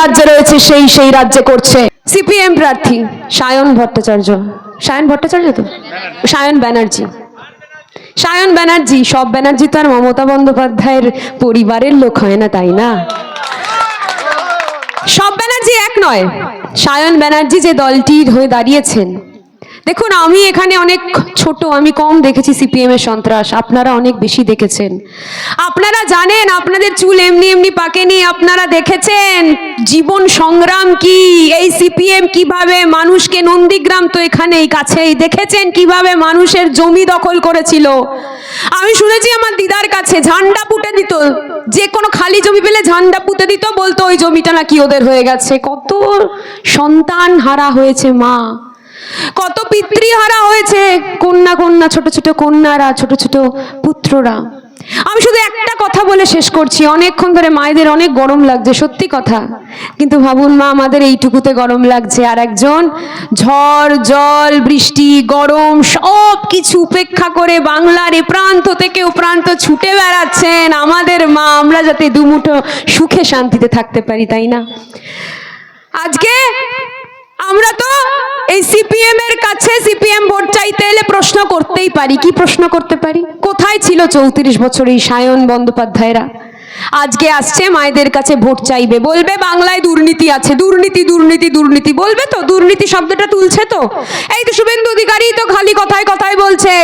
রাজ্যে রয়েছে সেই সেই রাজ্যে করছে। সিপিএম প্রার্থী সায়ন ভট্টাচার্য। সায়ন ভট্টাচার্য তো? সায়ন ব্যানার্জি। সায়ন ব্যানার্জি, সব ব্যানার্জি তো আর মমতা বন্দ্যোপাধ্যায়ের পরিবারের লোক হয় না, তাই না? সব ব্যানার্জি এক নয়। সায়ন ব্যানার্জি যে দলটির হয়ে দাঁড়িয়েছেন দেখুন, আমি এখানে অনেক ছোট, আমি কম দেখেছি সিপিএম এর সন্ত্রাস, আপনারা অনেক বেশি দেখেছেন। আপনারা জানেন, আপনাদের চুল এমনি এমনি পাকেনি, আপনারা দেখেছেন? জীবন সংগ্রাম কি? এই সিপিএম কীভাবে মানুষকে নন্দীগ্রাম তো এখানেই কাছেই, দেখেছেন কীভাবে মানুষের জমি দখল করেছিল? আমি শুনেছি আমার দিদার কাছে, ঝান্ডা পুঁতে দিত, যে কোনো খালি জমি পেলে ঝান্ডা পুঁতে দিত, বলতো, ওই জমিটা নাকি ওদের হয়ে গেছে। কত সন্তান হারা হয়েছে মা। কত পিতৃহারা হয়েছে, কন্যা কন্যা, ছোট ছোট কন্যারা, ছোট ছোট পুত্ররা। আমি শুধু একটা কথা বলে শেষ করছি, অনেকক্ষণ ধরে মায়েদের অনেক গরম লাগছে, সত্যি কথা। কিন্তু ভাবুন মা, আমাদের এইটুকুতে গরম লাগছে, আর একজন ঝড়, জল, বৃষ্টি, গরম, সব কিছু উপেক্ষা করে বাংলার এ প্রান্ত থেকে ও প্রান্ত ছুটে বেড়াচ্ছেন আমাদের মা। আমরা যাতে দুমুঠো সুখে শান্তিতে থাকতে পারি, তাই না? আজকে আমরা তো এই সিপিএম এর কাছে সিপিএম ভোট চাইতে এলে প্রশ্ন করতেই পারি। কি প্রশ্ন করতে পারি? কোথায় ছিল চৌত্রিশ বছর এই সায়ন বন্দ্যোপাধ্যায়রা? আজকে আসছে, মায়েদের কাছে ভোট চাইবে। বলবে, বাংলায় দুর্নীতি আছে। দুর্নীতি দুর্নীতি দুর্নীতি। বলবে তো, দুর্নীতি শব্দটা তুলছে তো? এই তো শুভেন্দু অধিকারী তো খালি কথায় কথায় বলছে,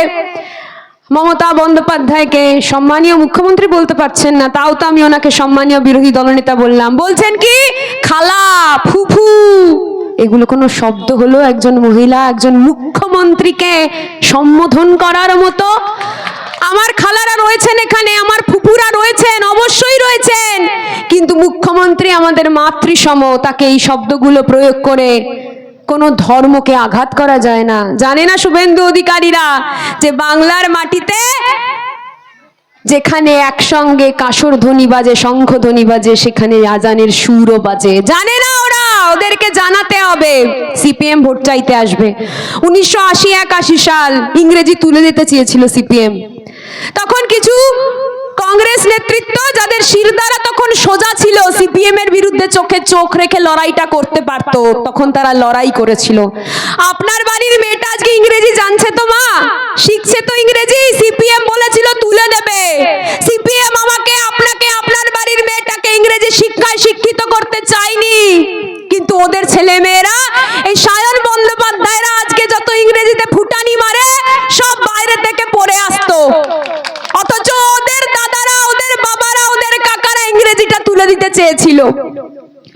মমতা বন্দ্যোপাধ্যায়কে সম্মানীয় মুখ্যমন্ত্রী বলতে পারছেন না, তাও তো আমি ওনাকে সম্মানীয় বিরোধী দলনেতা বললাম। বলছেন কি? খালা, ফুফু। এগুলো কোনো শব্দ হলো একজন মহিলা, একজন মুখ্যমন্ত্রীকে সম্বোধন করার মতো? আমার খালারা রয়েছেন এখানে, আমার ফুপুরা রয়েছেন, অবশ্যই রয়েছেন। কিন্তু মুখ্যমন্ত্রী আমাদের মাতৃসম, তাকে এই শব্দগুলো প্রয়োগ করে কোনো ধর্মকে আঘাত করা যায় না। জানে না শুভেন্দু অধিকারীরা যে বাংলার মাটিতে যেখানে একসঙ্গে কাসর ধ্বনি বাজে, শঙ্খ ধ্বনি বাজে, সেখানে আজানের সুরও বাজে। জানে না ওদেরকে জানাতে হবে। সিপিএম ভোট চাইতে আসবে। উনিশশো আশি একাশি সাল ইংরেজি তুলে দিতে চেয়েছিল সিপিএম। তখন কিছু কংগ্রেস নেতৃত্ব যাদের শিরদারা তখন সোজা ছিল, সিপিএম এর বিরুদ্ধে চোখে চোখ রেখে লড়াইটা করতে পারতো। তখন তারা লড়াই করেছিল। আপনার বাড়ির মেয়েটা আজকে ইংরেজি জানছে তো মা? শিখছে তো ইংরেজি। সিপিএম বলেছিল তুলে দেবে। সিপিএম আমাকে, আপনাকে, আপনার বাড়ির মেয়েটাকে ইংরেজি শিক্ষায় শিক্ষিত করতে চাইনি কিন্তু ওদের ছেলে মেয়েরা এই সায়ন বন্দ্যোপাধ্যায়রা আজকে যত ইংরেজিতে ফুটানি মারে, সব বাইরে থেকে পড়ে আসতো। অথচ ওদের দাদারা, ওদের বাবারা, ওদের কাকারা ইংরেজিটা তুলে দিতে চেয়েছিল।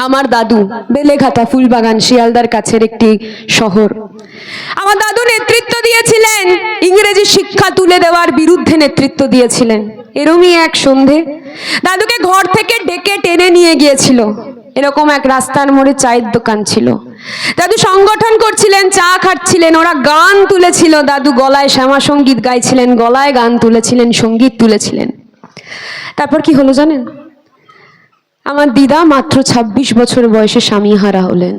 আমার দাদু বেলেঘাটা ফুলবাগান শিয়ালদার কাছের একটি শহর। আমার দাদু নেতৃত্ব দিয়েছিলেন, ইংরেজি শিক্ষা তুলে দেওয়ার বিরুদ্ধে নেতৃত্ব দিয়েছিলেন। এরমই এক সন্ধে দাদুকে ঘর থেকে ডেকে টেনে নিয়ে গিয়েছিল। এরকম এক রাস্তার মোড়ে চায়ের দোকান ছিল। দাদু সংগঠন করছিলেন, চা খাচ্ছিলেন, ওরা গান তুলেছিল। দাদু গলায় শ্যামা সংগীত গাইছিলেন, গলায় গান তুলেছিলেন, সংগীত তুলেছিলেন। তারপর কি হলো জানেন? আমার দিদা মাত্র ২৬ বছর বয়সে স্বামী হারা হলেন।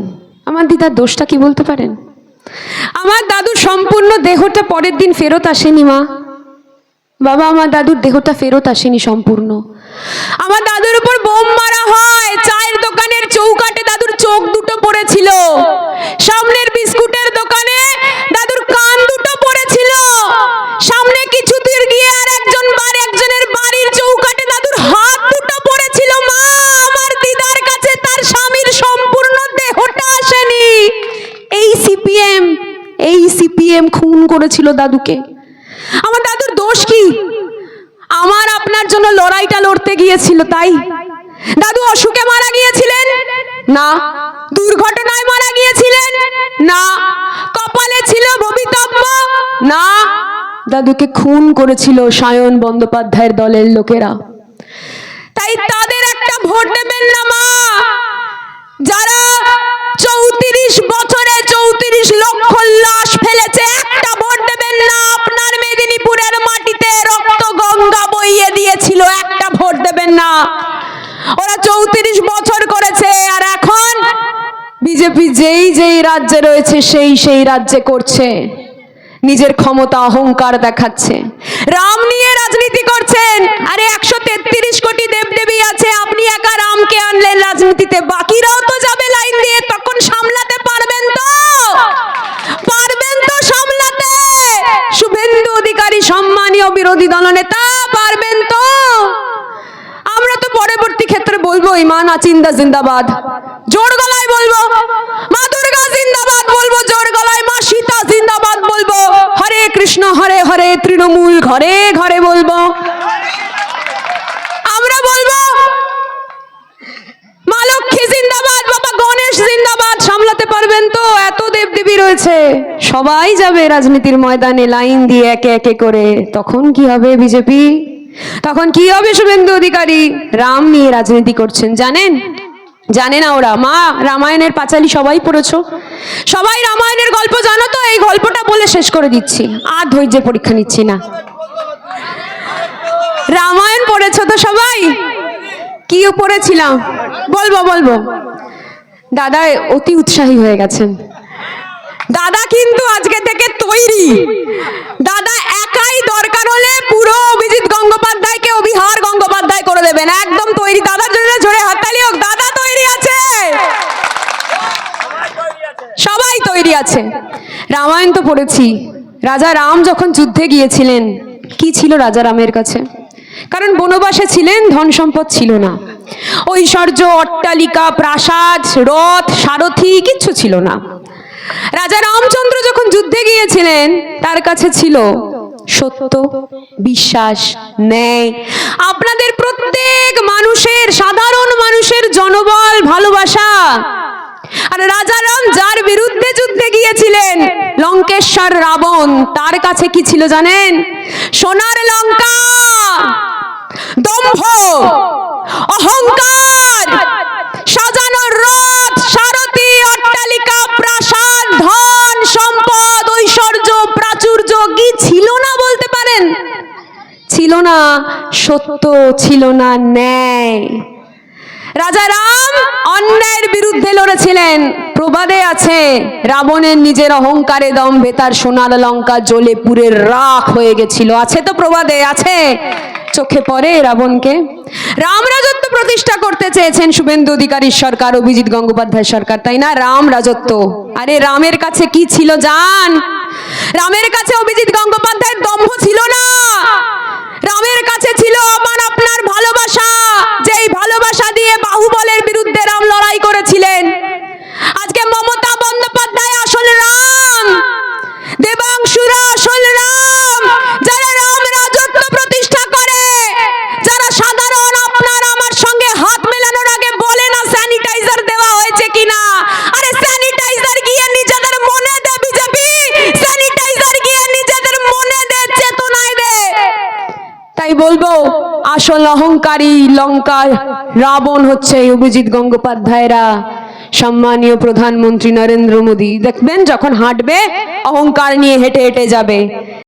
আমার দিদার দোষটা কি বলতে পারেন? আমার দাদুর সম্পূর্ণ দেহটা পরের দিন ফেরত আসেনি মা। বাবা, আমার দাদুর দেহটা ফেরত আসেনি সম্পূর্ণ। আমার দাদুর উপর বোম মারা হয়, চায়ের দোকানের চৌকাটে দাদুর চোখ দুটো পড়েছিল। সামনের বিস্কুটের দোকানে দাদুর কান দুটো পড়েছিল। সামনে কিছু দূর গিয়ে আর একজন বার একজনের বাড়ির চৌকাটে দাদুর হাত দুটো পড়েছিল। মা, আমার দিদার কাছে তার স্বামীর সম্পূর্ণ দেহটা আসেনি। এই সিপিএম এই সিপিএম খুন করেছিল দাদুকে। আমার দাদুর দোষ কি? আমার আপনার জন্য লড়াইটা লড়তে গিয়েছিল, তাই? দাদু অসুখে মারা গিয়েছিলেন? না। দুর্ঘটনায় মারা গিয়েছিলেন? না। কপালে ছিল ভবিতব্য? না। দাদুকে খুন করেছিল সায়ন বন্দ্যোপাধ্যায়ের দলের লোকেরা। তাই তাদের একটা ভোট দেবেন না মা। যারা চৌত্রিশ বছরে চৌত্রিশ লক্ষ লাশ ফেলেছে, একটা ভোট দেবেন না। আপনার মেদিনীপুরের মাটিতে রক্ত গঙ্গা বইয়ে দিয়েছিল, একটা ভোট দেবেন না। ওরা চৌত্রিশ বছর করেছে, আর এখন বিজেপি যেই যেই রাজ্যে রয়েছে, সেই সেই রাজ্যে করছে। নিজের ক্ষমতা, অহংকার দেখাচ্ছে। রাম নিয়ে রাজনীতি করছেন, আরে একশো তেত্রিশ কোটি দেবদেবী আছে, আপনি একা রামকে আনলেন রাজনীতিতে, বাকিরাও তো যাবে লাইন দিয়ে, তখন সামলাতে পারবেন তো? পারবেন তো সামলাতে। শুভেন্দু অধিকারী, সম্মানীয় বিরোধী দলনেতা, পারবেন পরবর্তী ক্ষেত্রে বলব, ইমান আচিন্দা জিন্দাবাদ। জোর গলায় বলব, মা দুর্গা জিন্দাবাদ বলব, জোর গলায় মা সীতা জিন্দাবাদ বলব। হরে কৃষ্ণ, হরে হরে তৃণমূল, ঘরে ঘরে বলব। আমরা বলব, মা লক্ষ্মী জিন্দাবাদ, বাবা গণেশ জিন্দাবাদ, সামলাতে পারবেন তো, এত দেবদেবী রয়েছে। সবাই যাবে রাজনীতির ময়দানে, লাইন দিয়ে একে একে করে। তখন কি হবে বিজেপি? তখন কি হবে শুভেন্দু অধিকারী? রাম নিয়ে রাজনীতি করছেন, জানেন? জানে না ওরা। মা, রামায়ণের পাঁচালি সবাই পড়েছো? সবাই রামায়ণের গল্প জানো তো? এই গল্পটা বলে শেষ করে দিচ্ছি। আর ধৈর্যের পরীক্ষা নিচ্ছি না। রামায়ণ পড়েছো তো সবাই? কি পড়েছিলাম? বলব বলব। দাদা অতি উৎসাহী হয়ে গেছেন। দাদা কিন্তু আজকে থেকে তৈরি। দাদা একাই দরকার হলে পুরো অভিজিৎ গঙ্গোপাধ্যায়কে অভিহার গঙ্গোপাধ্যায় করে দেবেন। একদম তৈরি। দাদার জন্য জোরে হাততালি হোক। দাদা তৈরি আছে। সবাই তৈরি আছে। রামায়ণ তো পড়েছি। রাজা রাম যখন যুদ্ধে গিয়েছিলেন, কি ছিল রাজা রামের কাছে? কারণ বনবাসে ছিলেন, ধন সম্পদ ছিল না। ঐশ্বর্য, অট্টালিকা, প্রাসাদ, রথ, সারথি, কিচ্ছু ছিল না। রাজা রামচন্দ্র যখন যুদ্ধে গিয়েছিলেন, তার কাছে ছিল সত্য, বিশ্বাস, ন্যায়। আপনাদের প্রত্যেক মানুষের, সাধারণ মানুষের জনবল, ভালোবাসা। আর রাজা রাম যার বিরুদ্ধে যুদ্ধে গিয়েছিলেন, লঙ্কেশ্বর রাবণ, তার কাছে কি ছিল জানেন? সোনার লঙ্কা, দম্ভ, অহংকার। সত্য ছিল না ন্যায়। রাজা রাম অন্যায়ের বিরুদ্ধে লড়েছিলেন। প্রবাদে আছে, রাবণের নিজের অহংকারে দম্ভে তার সোনার লঙ্কা জ্বলে পুরের রাখ হয়ে গেছিল। আছে তো প্রবাদে, আছে। চোখে পড়ে রাবণকে। রাম রাজত্ব প্রতিষ্ঠা করতে চেয়েছেন শুভেন্দু অধিকারীর সরকার, অভিজিৎ গঙ্গোপাধ্যায় সরকার, তাই না? রাম রাজত্ব। আরে রামের কাছে কি ছিল জান? রামের কাছে অভিজিৎ গঙ্গোপাধ্যায়ের দম্ভ ছিল না। রামের কাছে ছিল আমার আপনার ভালোবাসা। যেই ভালোবাসা দিয়ে বাহুবলের বিরুদ্ধে রাম লড়াই করেছিলেন তাই বলব, আসল অহংকারী লঙ্কা রাবণ হচ্ছে অভিজিৎ গঙ্গোপাধ্যায়রা। সম্মানীয় প্রধানমন্ত্রী নরেন্দ্র মোদী, দেখবেন যখন হাঁটবে, অহংকার নিয়ে হেঁটে হেঁটে যাবে।